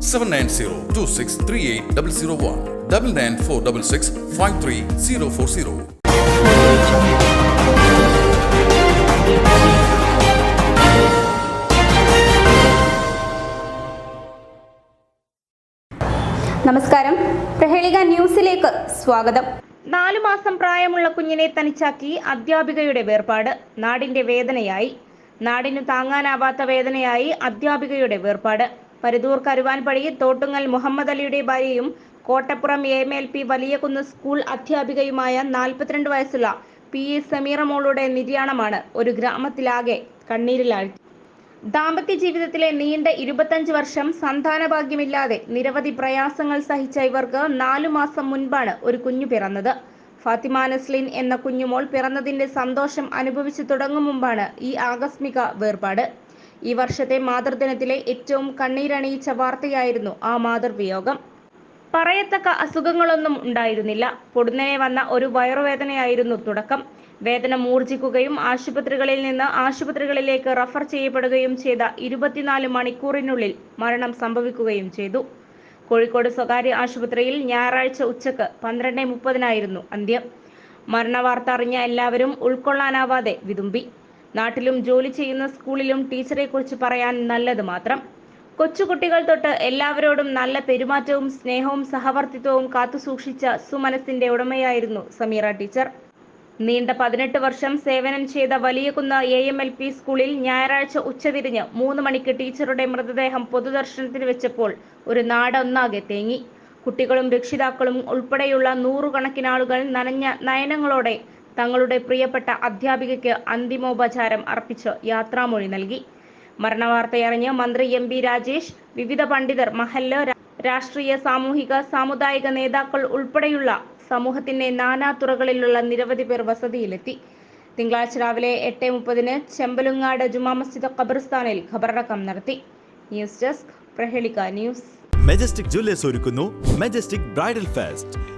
Seven nine zero two six three eight double zero one double nine four double six five three zero four zero നമസ്കാരം. പ്രഹേളിക ന്യൂസിലേക്ക് സ്വാഗതം. നാലു മാസം പ്രായമുള്ള കുഞ്ഞിനെ തനിച്ചാക്കി അധ്യാപികയുടെ വേർപാട് നാടിന്റെ വേദനയായി. നാടിനു താങ്ങാനാവാത്ത വേദനയായി അധ്യാപികയുടെ വേർപാട്. പരുതൂർ കരുവാൻപടി തോട്ടുങ്ങൽ മുഹമ്മദ് അലിയുടെ ഭാര്യയും Kottappuram A M L P Valiyakunnu school അധ്യാപികയുമായ നാൽപ്പത്തിരണ്ട് വയസ്സുള്ള പി. എ. സമീറ മോളുടെ നിര്യാണമാണ് ഒരു ഗ്രാമത്തിലാകെ കണ്ണീരിലാഴ്ത്തി. ദാമ്പത്യ ജീവിതത്തിലെ നീണ്ട ഇരുപത്തഞ്ച് വർഷം സന്താനഭാഗ്യമില്ലാതെ നിരവധി പ്രയാസങ്ങൾ സഹിച്ച ഇവർക്ക് നാലു മാസം മുൻപാണ് ഒരു കുഞ്ഞു പിറന്നത്. ഫാത്തിമ നസ്ലിൻ എന്ന കുഞ്ഞുമോൾ പിറന്നതിന്റെ സന്തോഷം അനുഭവിച്ചു തുടങ്ങും മുമ്പാണ് ഈ ആകസ്മിക വേർപാട്. ഈ വർഷത്തെ മാതൃദിനത്തിലെ ഏറ്റവും കണ്ണീരണിയിച്ച വാർത്തയായിരുന്നു ആ മാതൃവിയോഗം. പറയത്തക്ക അസുഖങ്ങളൊന്നും ഉണ്ടായിരുന്നില്ല. പൊടുന്നനെ വന്ന ഒരു വയറുവേദനയായിരുന്നു തുടക്കം. വേദന മൂർജിക്കുകയും ആശുപത്രികളിൽ നിന്ന് ആശുപത്രികളിലേക്ക് റഫർ ചെയ്യപ്പെടുകയും ചെയ്ത ഇരുപത്തിനാല് മണിക്കൂറിനുള്ളിൽ മരണം സംഭവിക്കുകയും ചെയ്തു. കോഴിക്കോട് സ്വകാര്യ ആശുപത്രിയിൽ ഞായറാഴ്ച ഉച്ചയ്ക്ക് പന്ത്രണ്ട് മുപ്പതിനായിരുന്നു അന്ത്യം. മരണവാർത്ത അറിഞ്ഞ എല്ലാവരും ഉൾക്കൊള്ളാനാവാതെ വിതുമ്പി. നാട്ടിലും ജോലി ചെയ്യുന്ന സ്കൂളിലും ടീച്ചറെക്കുറിച്ച് പറയാൻ നല്ലത് മാത്രം. കൊച്ചുകുട്ടികൾ തൊട്ട് എല്ലാവരോടും നല്ല പെരുമാറ്റവും സ്നേഹവും സഹവർത്തിത്വവും കാത്തുസൂക്ഷിച്ച സുമനസിന്റെ ഉടമയായിരുന്നു സമീറ ടീച്ചർ. നീണ്ട പതിനെട്ട് വർഷം സേവനം ചെയ്ത Valiyakunnu A M L P സ്കൂളിൽ ഞായറാഴ്ച ഉച്ചതിരിഞ്ഞ് മൂന്ന് മണിക്ക് ടീച്ചറുടെ മൃതദേഹം പൊതുദർശനത്തിന് വെച്ചപ്പോൾ ഒരു നാടൊന്നാകെ തേങ്ങി. കുട്ടികളും രക്ഷിതാക്കളും ഉൾപ്പെടെയുള്ള നൂറുകണക്കിനാളുകൾ നനഞ്ഞ നയനങ്ങളോടെ തങ്ങളുടെ പ്രിയപ്പെട്ട അധ്യാപികയ്ക്ക് അന്തിമോപചാരം അർപ്പിച്ച് യാത്രാമൊഴി നൽകി. മരണവാർത്തയറിഞ്ഞ് മന്ത്രി എം ബി രാജേഷ് വിവിധ പണ്ഡിതർ മഹല്ല് രാഷ്ട്രീയ സാമൂഹിക സാമുദായിക നേതാക്കൾ ഉൾപ്പെടെയുള്ള സമൂഹത്തിന്റെ നാനാതുറകളിലുള്ള നിരവധി പേർ വസതിയിലെത്തി. തിങ്കളാഴ്ച രാവിലെ എട്ട് മുപ്പതിന് ചെമ്പലുങ്ങാട് ജുമാ മസ്ജിദ് ഖബർസ്ഥാനിൽ ഖബറടക്കം നടത്തി. News desk Prahelika news. Majestic Jewellers ഒരുക്കുന്നു. Majestic bridal fest